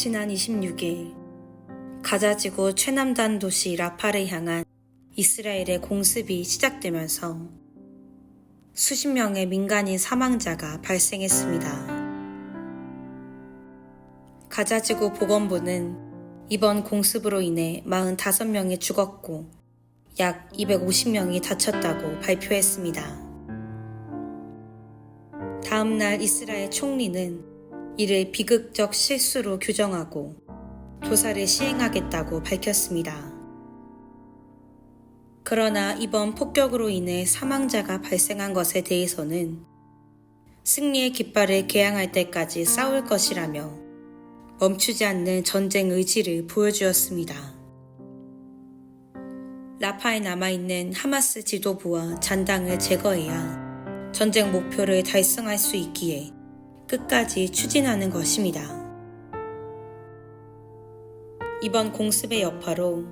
지난 26일 가자지구 최남단 도시 라파를 향한 이스라엘의 공습이 시작되면서 수십 명의 민간인 사망자가 발생했습니다. 가자지구 보건부는 이번 공습으로 인해 45명이 죽었고 약 250명이 다쳤다고 발표했습니다. 다음날 이스라엘 총리는 이를 비극적 실수로 규정하고 조사를 시행하겠다고 밝혔습니다. 그러나 이번 폭격으로 인해 사망자가 발생한 것에 대해서는 승리의 깃발을 개양할 때까지 싸울 것이라며 멈추지 않는 전쟁 의지를 보여주었습니다. 라파에 남아있는 하마스 지도부와 잔당을 제거해야 전쟁 목표를 달성할 수 있기에 끝까지 추진하는 것입니다. 이번 공습의 여파로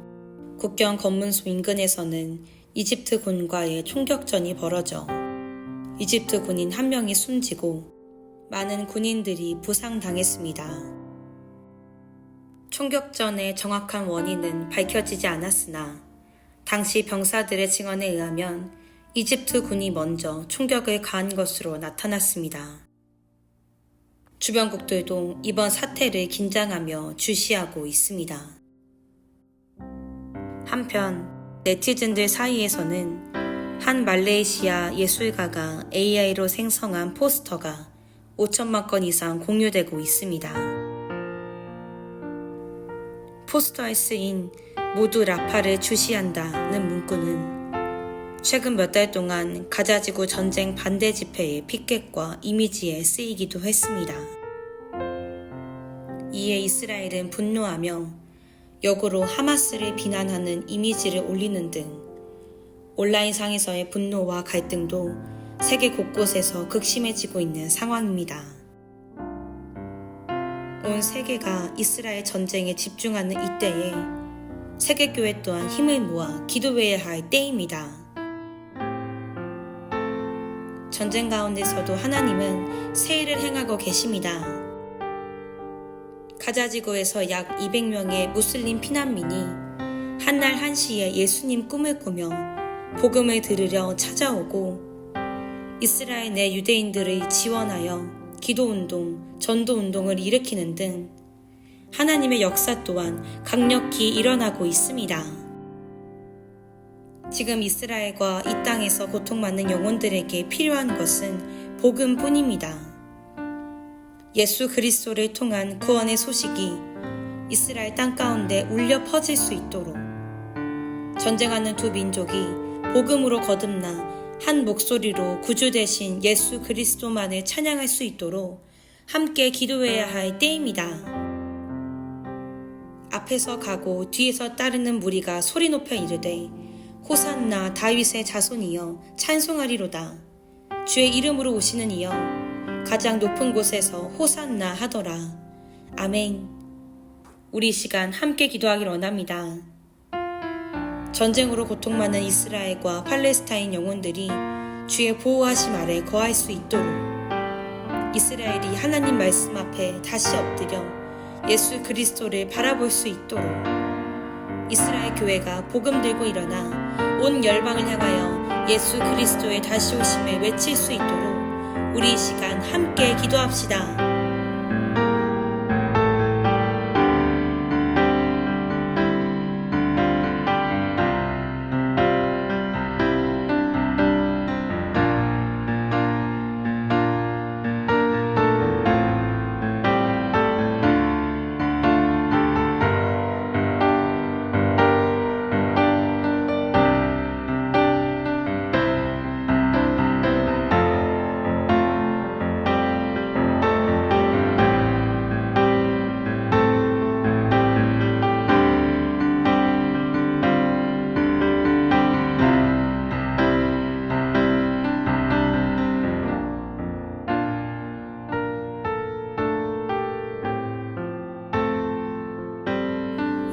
국경 검문소 인근에서는 이집트 군과의 총격전이 벌어져 이집트 군인 한 명이 숨지고 많은 군인들이 부상당했습니다. 총격전의 정확한 원인은 밝혀지지 않았으나 당시 병사들의 증언에 의하면 이집트 군이 먼저 총격을 가한 것으로 나타났습니다. 주변국들도 이번 사태를 긴장하며 주시하고 있습니다. 한편 네티즌들 사이에서는 한 말레이시아 예술가가 AI로 생성한 포스터가 5천만 건 이상 공유되고 있습니다. 포스터에 쓰인 모두 라파를 주시한다는 문구는 최근 몇 달 동안 가자지구 전쟁 반대 집회의 피켓과 이미지에 쓰이기도 했습니다. 이에 이스라엘은 분노하며 역으로 하마스를 비난하는 이미지를 올리는 등 온라인상에서의 분노와 갈등도 세계 곳곳에서 극심해지고 있는 상황입니다. 온 세계가 이스라엘 전쟁에 집중하는 이때에 세계교회 또한 힘을 모아 기도해야 할 때입니다. 전쟁 가운데서도 하나님은 세일을 행하고 계십니다. 가자지구에서 약 200명의 무슬림 피난민이 한날 한시에 예수님 꿈을 꾸며 복음을 들으려 찾아오고 이스라엘 내 유대인들을 지원하여 기도운동, 전도운동을 일으키는 등 하나님의 역사 또한 강력히 일어나고 있습니다. 지금 이스라엘과 이 땅에서 고통받는 영혼들에게 필요한 것은 복음뿐입니다. 예수 그리스도를 통한 구원의 소식이 이스라엘 땅 가운데 울려 퍼질 수 있도록 전쟁하는 두 민족이 복음으로 거듭나 한 목소리로 구주 대신 예수 그리스도만을 찬양할 수 있도록 함께 기도해야 할 때입니다. 앞에서 가고 뒤에서 따르는 무리가 소리 높여 이르되 호산나 다윗의 자손이여 찬송하리로다. 주의 이름으로 오시는 이여 가장 높은 곳에서 호산나 하더라. 아멘. 우리 시간 함께 기도하길 원합니다. 전쟁으로 고통받는 이스라엘과 팔레스타인 영혼들이 주의 보호하심 아래 거할 수 있도록 이스라엘이 하나님 말씀 앞에 다시 엎드려 예수 그리스도를 바라볼 수 있도록 이스라엘 교회가 복음 들고 일어나 온 열방을 향하여 예수 그리스도의 다시 오심에 외칠 수 있도록 우리 이 시간 함께 기도합시다.